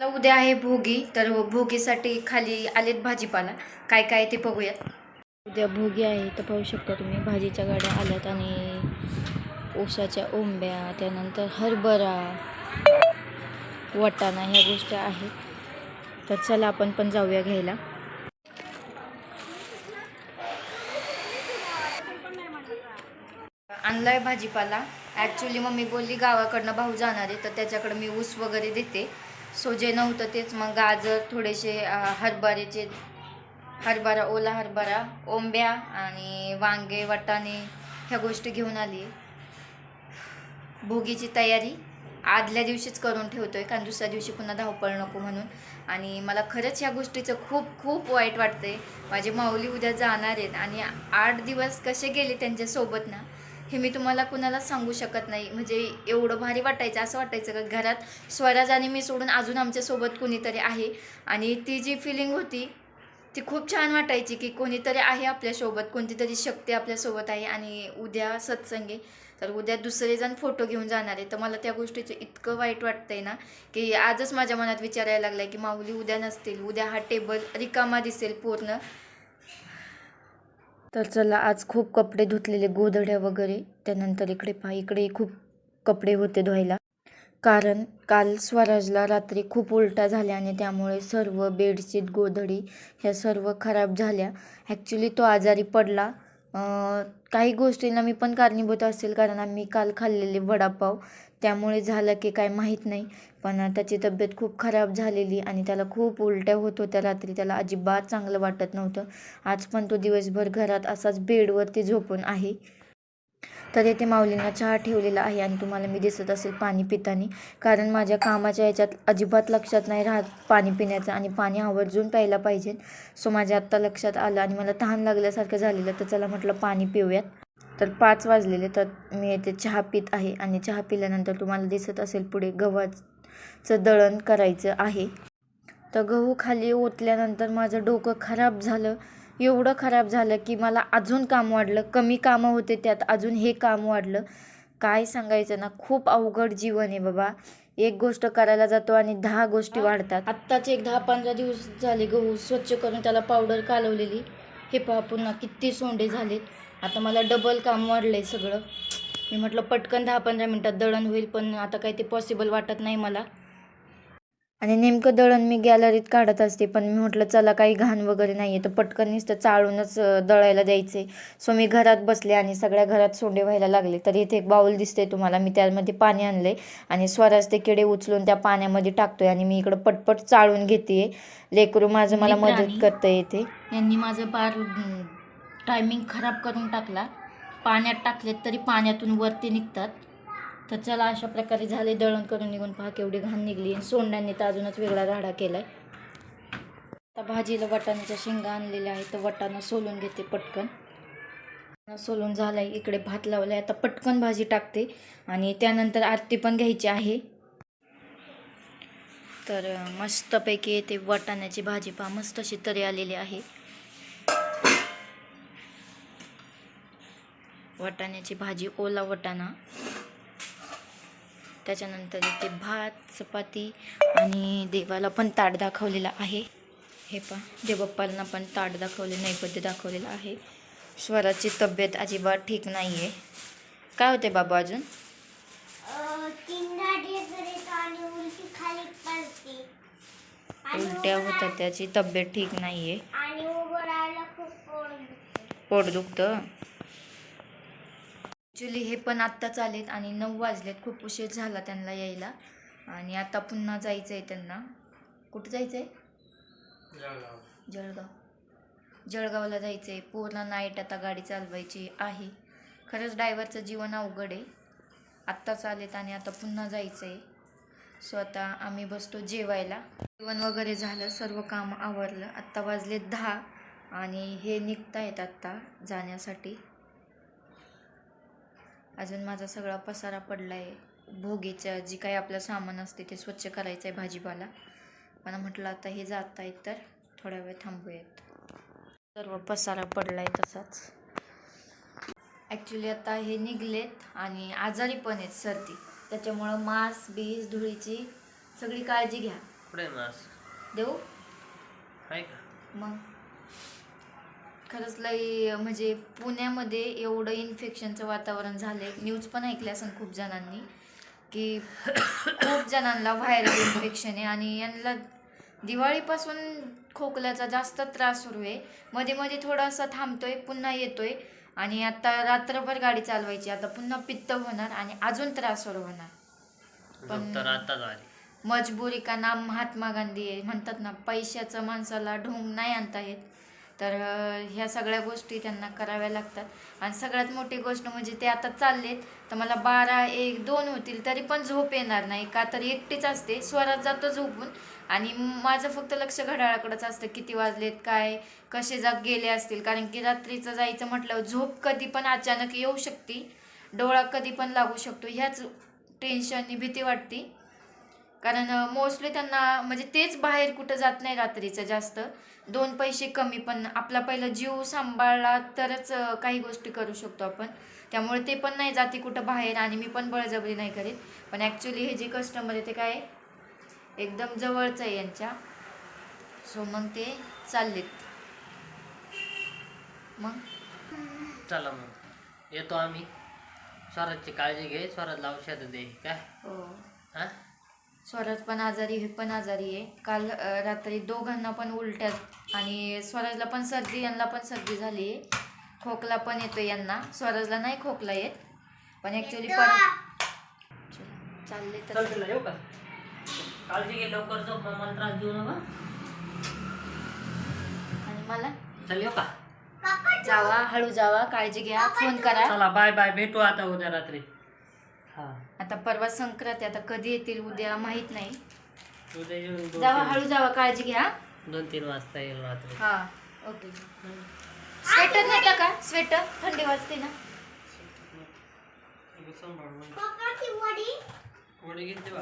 उद्या आहे भोगी तर भोगीसाठी खाली आलेत भाजीपाला. काय काय ते बघूयात. उद्या भोगी आहे तर पाहू शकता तुम्ही भाजीच्या गाड्या आल्यात आणि ऊसाच्या ओंब्या त्यानंतर हरभरा वाटाणा ह्या गोष्टी आहेत. तर चला आपण पण जाऊया घ्यायला. आणलाय भाजीपाला. ॲक्च्युली मम्मी बोलली गावाकडनं भाऊ जाणार आहे तर त्याच्याकडं मी ऊस वगैरे देते. सो जे नव्हतं तेच मग गाजर थोडेसे हरभऱ्याचे हरभरा ओला हरभरा ओंब्या आणि वांगे वाटाणे ह्या गोष्टी घेऊन आली. भोगीची तयारी आदल्या दिवशीच करून ठेवतो आहे कारण दुसऱ्या दिवशी पुन्हा धावपळ नको म्हणून. आणि मला खरंच ह्या गोष्टीचं खूप खूप वाईट वाटतंय. माझी माऊली उद्या जाणार आहेत आणि आठ दिवस कसे गेले त्यांच्यासोबत ना हे मी तुम्हाला कुणाला सांगू शकत नाही. म्हणजे एवढं भारी वाटायचं असं वाटायचं का घरात स्वराज आणि मी सोडून अजून आमच्यासोबत कुणीतरी आहे. आणि ती जी फिलिंग होती ती खूप छान वाटायची की कोणीतरी आहे आपल्यासोबत कोणती तरी शक्ती आपल्यासोबत आहे. आणि उद्या सत्संगे तर उद्या दुसरे जण फोटो घेऊन जाणार आहे. तर मला त्या गोष्टीचं इतकं वाईट वाटतंय ना की आजच माझ्या मनात विचारायला आहे की माऊली उद्या नसतील उद्या हा टेबल रिकामा दिसेल पूर्ण. तर चला आज खूप कपडे धुतलेले गोधड्या वगैरे. त्यानंतर इकडे पहा इकडे खूप कपडे होते धुवायला. कारण काल स्वराजला रात्री खूप उलटा झाल्या आणि त्यामुळे सर्व बेडशीट गोधडी ह्या सर्व खराब झाल्या. ॲक्च्युली तो आजारी पडला. काही गोष्टींना मी पण कारणीभूत असेल कारण आम्ही काल खाल्लेले वडापाव. त्यामुळे झालं की काय माहीत नाही. पण त्याची तब्येत खूप खराब झालेली आणि त्याला खूप उलट्या होत होत्या रात्री. त्याला अजिबात चांगलं वाटत नव्हतं. आज पण तो दिवसभर घरात असाच बेडवरती झोपून आहे. तर येथे माऊलींना चहा ठेवलेला आहे आणि तुम्हाला मी दिसत असेल पाणी पितानी. कारण माझ्या कामाच्या याच्यात अजिबात लक्षात नाही राहत पाणी पिण्याचं आणि पाणी आवर्जून प्यायला पाहिजे. सो माझ्या आत्ता लक्षात आलं आणि मला तहान लागल्यासारखं झालेलं. तर चला म्हटलं पाणी पिऊयात. तर पाच वाजलेले तर मी येथे चहा पित आहे आणि चहा पिल्यानंतर तुम्हाला दिसत असेल पुढे गव्हाचं दळण करायचं आहे. तर गहू खाली ओतल्यानंतर माझं डोकं खराब झालं. एवढं खराब झालं की मला अजून काम वाढलं. कमी कामं होते त्यात अजून हे काम वाढलं. काय सांगायचं ना खूप अवघड जीवन आहे बाबा. एक गोष्ट करायला जातो आणि दहा गोष्टी वाढतात. आत्ताच एक दहा पंधरा दिवस झाले गहू स्वच्छ करून त्याला पावडर कालवलेली. हे पहा पुन्हा किती सोंडे झालेत. आता मला डबल काम वाढलंय सगळं. मी म्हटलं पटकन दहा पंधरा मिनटात दळण होईल पण आता काही ते पॉसिबल वाटत नाही मला. आणि नेमकं दळण मी गॅलरीत काढत असते पण मी म्हटलं चला काही घाण वगैरे नाही आहे तर पटकन नुसतं चाळूनच दळायला द्यायचे सो मी घरात बसले आणि सगळ्या घरात सोंडे व्हायला लागले. तर इथे एक बाऊल दिसते तुम्हाला. मी त्यामध्ये पाणी आणले आणि स्वराज ते किडे उचलून त्या पाण्यामध्ये टाकतोय. आणि मी इकडं पटपट चाळून घेते लेकरू माझं मला मदत करतं येते यांनी माझं पार टायमिंग खराब करून टाकला. पाण्यात टाकलेत तरी पाण्यातून वरती निघतात. तर चला अशा प्रकारे झाले दळण करून निघून पहा केवढी घाण निघली. आणि सोंड्यांनी तर अजूनच वेगळा राडा आहे आता भाजीला वटाण्याच्या शेंगा आणलेल्या आहेत. तर वटाणा सोलून घेते पटकन. सोलून झालं आहे इकडे भात लावला आहे आता पटकन भाजी टाकते. आणि त्यानंतर आरती पण घ्यायची आहे. तर मस्तपैकी येते वाटाण्याची भाजी पहा. मस्त अशी तरी आलेली आहे. वाटाण्याची भाजी ओला वाटाणा. त्याच्यानंतर इथे भात चपाती आणि देवाला पण ताट दाखवलेला आहे. हे पहा देवबाप्पांना पण ताट दाखवले नैवेद्य दाखवलेला आहे. स्वराची तब्येत अजिबात ठीक नाही आहे काय होते बाबा अजून? उलट्या होतात त्याची तब्येत ठीक नाही आहे पोट दुखते. ॲक्च्युली हे पण आत्ताच आलेत आणि नऊ वाजलेत. खूप उशीर झाला त्यांना यायला. आणि आता पुन्हा जायचं आहे त्यांना. कुठं जायचं आहे जळगाव. जळगावला जायचं आहे पूर्ण नाईट आता गाडी चालवायची आहे. खरंच ड्रायव्हरचं जीवन अवघड आहे. आत्ताच आलेत आणि आता पुन्हा जायचं आहे सो आता आम्ही बसतो जेवायला. जेवण वगैरे झालं सर्व काम आवरलं. आत्ता वाजले दहा आणि हे निघतायत आत्ता जाण्यासाठी. अजून माझा सगळा पसारा पडला आहे भोगीचं जी काही आपलं सामान असते ते स्वच्छ करायचं आहे भाजीपाला. पण म्हटलं आता हे जात आहेत तर थोड्या वेळ थांबूयात. सर्व पसारा पडला आहे तसाच. ॲक्च्युली आता हे निघलेत आणि आजारी पण आहेत सर्दी. त्याच्यामुळं मास्क बीज धुळीची सगळी काळजी घ्या. मास्क देऊ? आहे का? मग? खरंच लई म्हणजे पुण्यामध्ये एवढं इन्फेक्शनचं वातावरण झालंय. न्यूज पण ऐकल्या असेल खूप जणांनी की खूप जणांना व्हायरल इन्फेक्शन आहे. आणि यांना दिवाळीपासून खोकल्याचा जास्त त्रास सुरू आहे. मध्ये मध्ये थोडासा थांबतोय पुन्हा येतोय. आणि आता रात्रभर गाडी चालवायची आता पुन्हा पित्त होणार आणि अजून त्रास सुरू होणार. पण- मजबुरी का नाम महात्मा गांधी आहे. म्हणतात ना पैशाचं माणसाला ढोंग नाही आणता येत. तर ह्या सगळ्या गोष्टी त्यांना कराव्या लागतात. आणि सगळ्यात मोठी गोष्ट म्हणजे ते आता चाललेत. तर मला बारा एक दोन होतील तरी पण झोप येणार नाही. का तर एकटीच असते स्वरात जातो झोपून. आणि माझं फक्त लक्ष घड्याळाकडंच असतं किती वाजलेत काय कसे जाग गेले असतील. कारण की रात्रीचं जायचं म्हटल्यावर झोप कधी पण अचानक येऊ शकते. डोळा कधी पण लागू शकतो. ह्याच टेन्शननी भीती वाटते. कारण मोस्टली त्यांना म्हणजे तेच बाहेर कुठं जात नाही रात्रीचं जास्त. दोन पैसे कमी पण आपला पहिला जीव सांभाळला तरच काही गोष्टी करू शकतो आपण. त्यामुळे ते पण नाही जाती कुठं बाहेर आणि मी पण बळजबरी नाही करीत. पण ॲक्च्युली हे जे कस्टमर आहे ते काय एकदम जवळचं आहे यांच्या. सो मग ते चाललेत. मग? चला मग. येतो आम्ही. स्वराजची काळजी घे स्वराजला औषधं दे. काय? हो. हा? स्वराज पण आजारी हे पण आजारी आहे. काल रात्री दोघांना पण उलट्यात आणि स्वराजला पण सर्दी यांना पण सर्दी झाली आहे. खोकला पण येतो यांना. स्वराजला नाही खोकला येत पण ॲक्च्युली पण चालले तर काळजी घे लवकर झोप मला त्रास देऊ नका. आणि मला? चल येऊ का? जावा हळू जावा काळजी घ्या फोन करा. चला बाय बाय. भेटू आता उद्या रात्री. हा आता परवा संक्रांत आहे आता कधी येतील उद्या माहीत नाही. उद्या येऊन दोन जावा हळू जावा काळजी घ्या दोन तीन वाजता येईल रात्री. हा ओके. स्वेटर नाही का स्वेटर थंडी वाजते ना.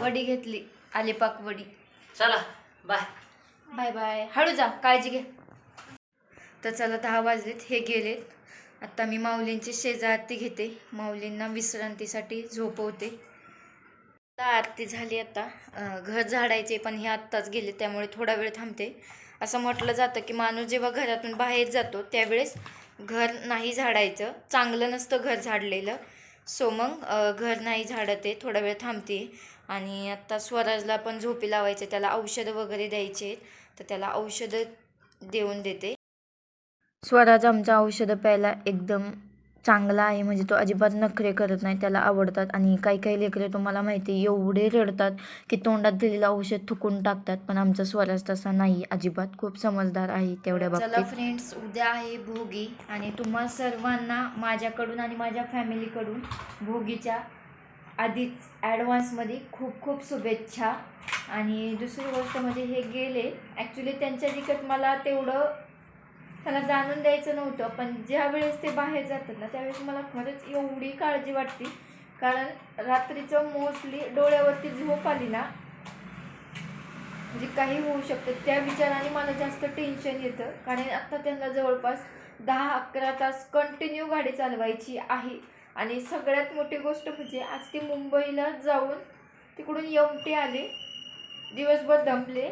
वडी. घेतली आलेपाक वडी. चला बाय. Bye bye. हळू जा काळजी घे तर चला दहा वाजलेत हे गेलेत. आता मी माऊलींची शेजा आरती घेते. माऊलींना विश्रांतीसाठी झोपवते. आता आरती झाली आता. घर झाडायचे पण हे आत्ताच गेले त्यामुळे थोडा वेळ थांबते. असं म्हटलं जातं की माणूस जेव्हा घरातून बाहेर जातो त्यावेळेस घर नाही झाडायचं. चांगलं नसतं घर झाडलेलं. सो मग घर नाही झाडत आहे थोडा वेळ थांबते. आणि आत्ता स्वराजला पण झोपी लावायचे त्याला औषधं वगैरे द्यायचे तर त्याला औषधं देऊन देते. स्वराज आमचं औषधं प्यायला एकदम चांगला आहे म्हणजे तो अजिबात नखरे करत नाही त्याला आवडतात. आणि काही काही लेकरे तुम्हाला माहिती आहे, एवढे रडतात की तोंडात दिलेलं औषध थुकून टाकतात. पण आमचा स्वराज तसा नाही अजिबात खूप समजदार आहे तेवढ्या बाबतीत. फ्रेंड्स उद्या आहे भोगी. आणि तुम्हा सर्वांना माझ्याकडून आणि माझ्या फॅमिलीकडून भोगीच्या आधीच ॲडव्हान्समध्ये खूप खूप शुभेच्छा. आणि दुसरी गोष्ट म्हणजे हे गेले. ॲक्च्युली त्यांच्या दिकत मला तेवढं त्याला जाणून द्यायचं नव्हतं पण ज्या वेळेस ते बाहेर जातात ना त्यावेळेस मला खरंच एवढी काळजी वाटते कारण रात्रीचं मोस्टली डोळ्यावरती झोप आली ना म्हणजे काही होऊ शकतं त्या विचाराने मला जास्त टेन्शन येतं. कारण आत्ता त्यांना जवळपास दहा अकरा तास कंटिन्यू गाडी चालवायची आहे. आणि सगळ्यात मोठी गोष्ट म्हणजे आज ते मुंबईला जाऊन तिकडून यमटे आले. दिवसभर दमले.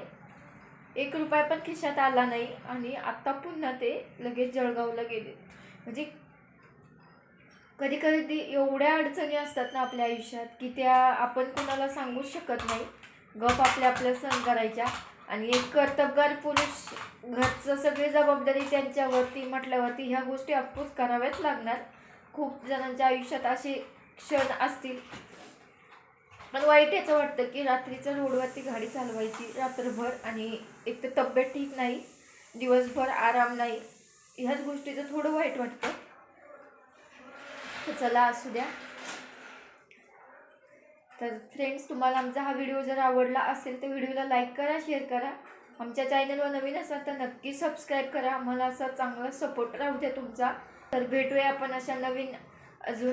एक रुपया पण खिशात आला नाही आणि आत्ता पुन्हा ते लगेच जळगावला गेले. म्हणजे कधी कधी एवढ्या अडचणी असतात ना आपल्या आयुष्यात की त्या आपण कुणाला सांगूच शकत नाही. गप आपल्या आपल्या सण करायच्या आणि एक कर्तबगार पुरुष घरचं सगळी जबाबदारी त्यांच्यावरती म्हटल्यावरती ह्या गोष्टी अफकोर्स कराव्याच लागणार. खूप जणांच्या आयुष्यात असे क्षण असतील. पण वाईट याचं वाटतं की रात्रीचं रोडवरती गाडी चालवायची रात्रभर आणि एक तर तब्येत ठीक नाही दिवसभर आराम नाही ह्याच गोष्टीचं थोडं वाईट वाटतं. तर चला असू द्या. तर फ्रेंड्स तुम्हाला आमचा हा व्हिडिओ जर आवडला असेल तर व्हिडिओला लाईक करा शेअर करा. आमच्या चॅनलवर नवीन असाल तर नक्की सबस्क्राईब करा. मला असा चांगला सपोर्ट राहू द्या तुमचा. तर भेटूया आपण अशा नवीन अजून